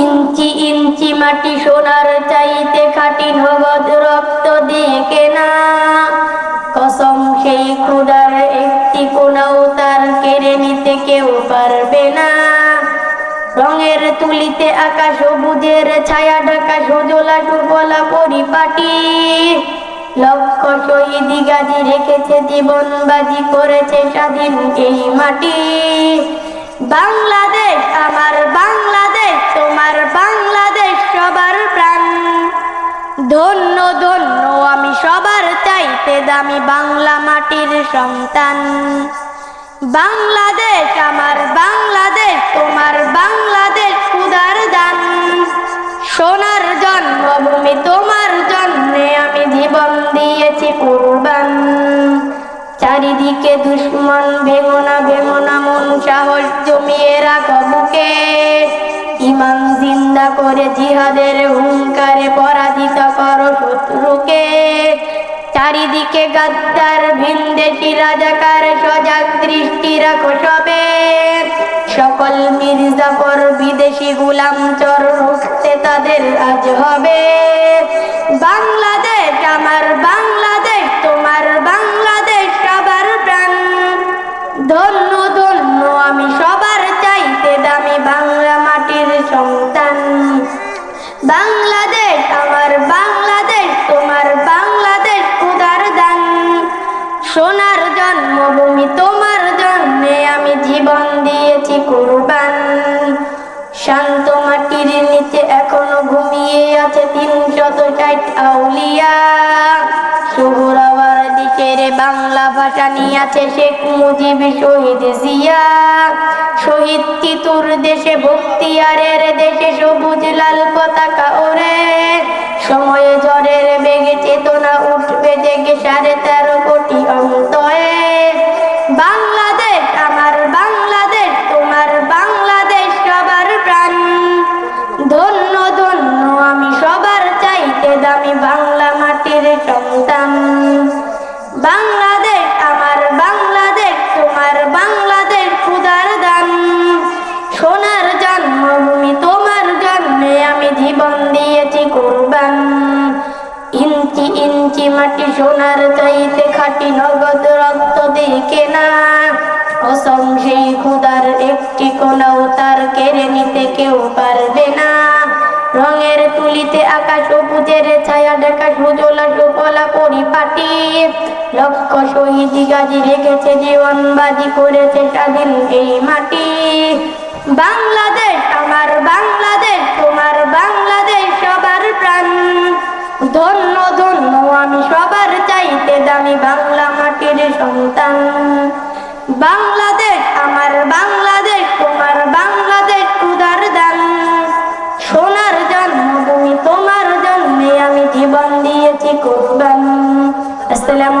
ইঞ্চি ইঞ্চি মাটি সোনার চাইতে খাটি নগদ রক্ত দিয়ে কেনা। কসম সেই খুদার একটি কোনাও তার কেড়ে নিতে কেউ পারবে না। রঙের তুলিতে আকাশ সবুজের ছায়া ঢাকা সুজলা সুফলা পরিপাটি। লক্ষ শহীদ গাজী রেখেছে, জীবন বাজি করেছে স্বাধীন এই মাটি। বাংলাদেশ আমার বাংলাদেশ তোমার বাংলাদেশ সবার প্রাণ ধন্য ধন্য, আমি সবার চাইতে দামি বাংলা মাটির সন্তান। বাংলাদেশ আমার, বাংলাদেশ তোমার, বাংলাদেশ খুদার দান। সোনার জন্মভূমি তোমার জন্যে আমি জীবন দিয়েছি কুরবান। চারিদিকে দুশ্মন ভেঙোনা ভেঙোনা মন সাহস জমিয়ে রাখো বুকে। ইমান জিন্দা করে জিহাদের হুঙ্কারে পরাজিত চারিদিকে গাদ্দার ভিনদেশি রাজাকার সজাগ দৃষ্টি রাখো সবে। সকল মির্জাফর বিদেশি গুলাম চর রুখতে তাদের আজ হবে। তিনশত আউলিয়া। শুভরাবার দিকের বাংলা ভাষা নিয়ে আছে শেখ মুজিব শহীদ জিয়া। শহীদ তিতুর দেশে ভক্তিয়ারের দেশে সবুজ লাল পতাকা ওরে সময়ে ঝড়ের ইঞ্চি ইঞ্চি মাটি সোনার চাইতে খাটি নগদ রক্ত দিয়ে কেনা। কসম সেই খুদার একটি কোনাও তার কেড়ে নিতে কেউ পারবে না। রঙের তুলিতে আকাশ সবুজের ছায়া ঢাকা সুজলা সুফলা পরিপাটি। লক্ষ শহীদ গাজী রেখেছে জীবন বাজি করেছে স্বাধীন এই মাটি। বাংলাদেশ আসসালামু